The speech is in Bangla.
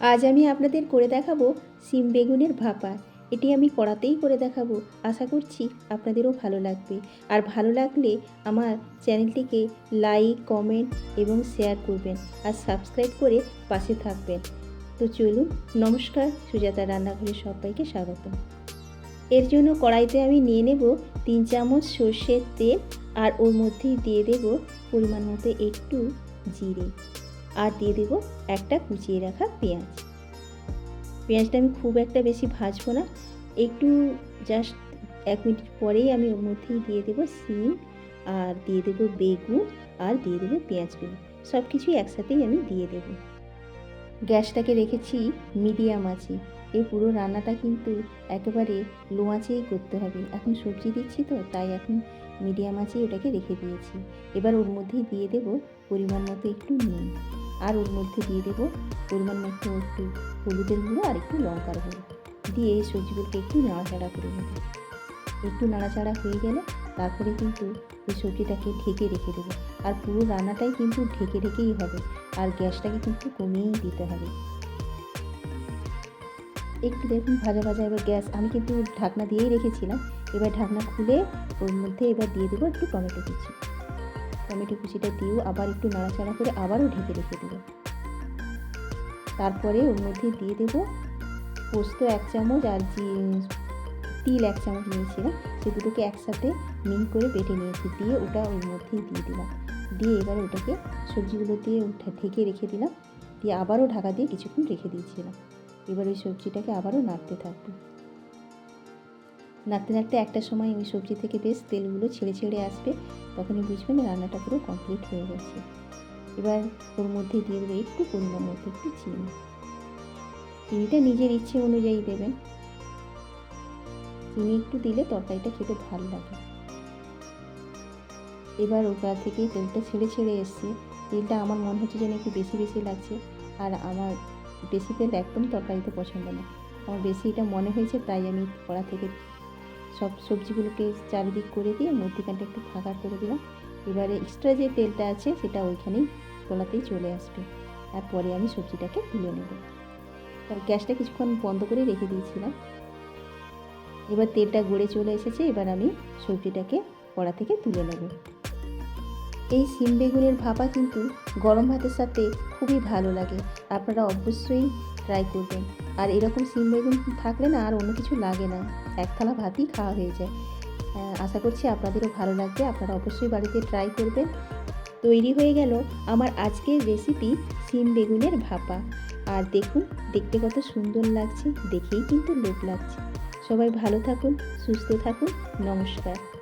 আজ আমি আপনাদের করে দেখাবো সিম বেগুনের ভাপা। এটি আমি কড়াতেই করে দেখাবো। আশা করছি আপনাদেরও ভালো লাগবে। আর ভালো লাগলে আমার চ্যানেলটিকে লাইক, কমেন্ট এবং শেয়ার করবেন আর সাবস্ক্রাইব করে পাশে থাকবেন। তো চলুন, নমস্কার, সুজাতা রান্নাঘরে সবাইকে স্বাগত। এর জন্য কড়াইতে আমি নিয়ে নেব তিন চামচ সর্ষের তেল আর ওর মধ্যেই দিয়ে দেব পরিমাণ মতো একটু জিরে। আর দিয়ে দেব একটা কুচিয়ে রাখা পেঁয়াজ। পেঁয়াজটা আমি খুব একটা বেশি ভাজবো না। একটু জাস্ট এক মিনিট পরেই আমি ওর মধ্যেই দিয়ে দেবো সিম আর দিয়ে দেবো বেগুন আর দিয়ে দেবো পেঁয়াজগুলো। সব কিছুই একসাথেই আমি দিয়ে দেব। গ্যাসটাকে রেখেছি মিডিয়াম আছে এই পুরো রান্নাটা কিন্তু একেবারে লো আঁচেই করতে হবে। এখন সবজি দিচ্ছি তো, তাই এখন মিডিয়াম আঁচেই ওটাকে রেখে দিয়েছি। এবার ওর মধ্যেই দিয়ে দেব পরিমাণ মতো একটু নুন। আর ওর মধ্যে দিয়ে দেবো পরিমাণ মতো একটু হলুদের গুঁড়ো আর একটু লঙ্কার গুঁড়ো। দিয়ে এই সবজিগুলোকে একটু নাড়াচাড়া করে নেব। একটু নাড়াচাড়া হয়ে গেলে তারপরে কিন্তু ওই সবজিটাকে ঢেকে রেখে দেবো। আর পুরো রান্নাটাই কিন্তু ঢেকে ঢেকেই হবে। আর গ্যাসটাকে কিন্তু কমিয়েই দিতে হবে। একটু দেখুন ভাজা ভাজা, এবার গ্যাস আমি কিন্তু ঢাকনা দিয়েই রেখেছিলাম। এবার ঢাকনা খুলে ওর মধ্যে এবার দিয়ে দেবো একটু টমেটো কুচি। টমেটো কুচিটা দিয়েও আবার একটু নাড়াচাড়া করে আবারও ঢেকে রেখে দেবো। তারপরে ওর মধ্যে দিয়ে দেব পোস্ত এক চামচ আর যে তিল এক চামচ নিয়েছিলাম, সে দুটোকে একসাথে মিহি করে বেটে নিয়েছি, দিয়ে ওটা ওর মধ্যেই দিয়ে দিলাম। দিয়ে এবার ওটাকে সবজিগুলো দিয়ে ঢেকে রেখে দিলাম, দিয়ে আবারও ঢাকা দিয়ে কিছুক্ষণ রেখে দিয়েছিলাম। এবার ওই সবজিটাকে আবারও নাড়তে থাকব। নাড়তে নাড়তে একটা সময় ওই সবজি থেকে বেশ তেলগুলো ছেড়ে ছেড়ে আসবে, তখনই বুঝবেন রান্নাটা পুরো কমপ্লিট হয়ে গেছে। এবার ওর মধ্যে দিয়ে দেবে একটু পরিমাণ মতো একটু চিনি। চিনিটা নিজের ইচ্ছে অনুযায়ী দেবেন। চিনি একটু দিলে তরকারিটা খেতে ভালো লাগে। এবার ওটা থেকে তেলটা ছেড়ে ছেড়ে এসছে। তেলটা আমার মনে হচ্ছে যেন একটু বেশি বেশি লাগছে, আর আমার বেশি তেল একদম তরকারিতে পছন্দ না। আমার বেশি এটা মনে হয়েছে, তাই আমি কড়া থেকে সব সবজিগুলোকে চারিদিক করে দিয়ে মধ্যিখানটা একটু ফাঁকা করে দিলাম। এবারে এক্সট্রা যে তেলটা আছে সেটা ওইখানেই তোলাতেই চলে আসবে। তারপরে আমি সবজিটাকে তুলে নেব। তার গ্যাসটা কিছুক্ষণ বন্ধ করে রেখে দিয়েছিলাম। এবার তেলটা গড়ে চলে এসেছে, এবার আমি সবজিটাকে কড়া থেকে তুলে নেব। এই সিম বেগুনের ভাপা কিন্তু গরম ভাতের সাথে খুবই ভালো লাগে। আপনারা অবশ্যই ট্রাই করবেন। আর এরকম সিম বেগুন থাকলে না আর অন্য কিছু লাগে না। এক থালা ভাতই খাওয়া হয়ে যায়। আশা করছি আপনাদেরও ভালো লাগবে। আপনারা অবশ্যই বাড়িতে ট্রাই করবেন। তৈরি হয়ে গেল আমার আজকের রেসিপি সিম বেগুনের ভাপা। আর দেখুন, দেখতে কত সুন্দর লাগছে। দেখেই কিন্তু লোভ লাগছে। সবাই ভালো থাকুন, সুস্থ থাকুন। নমস্কার।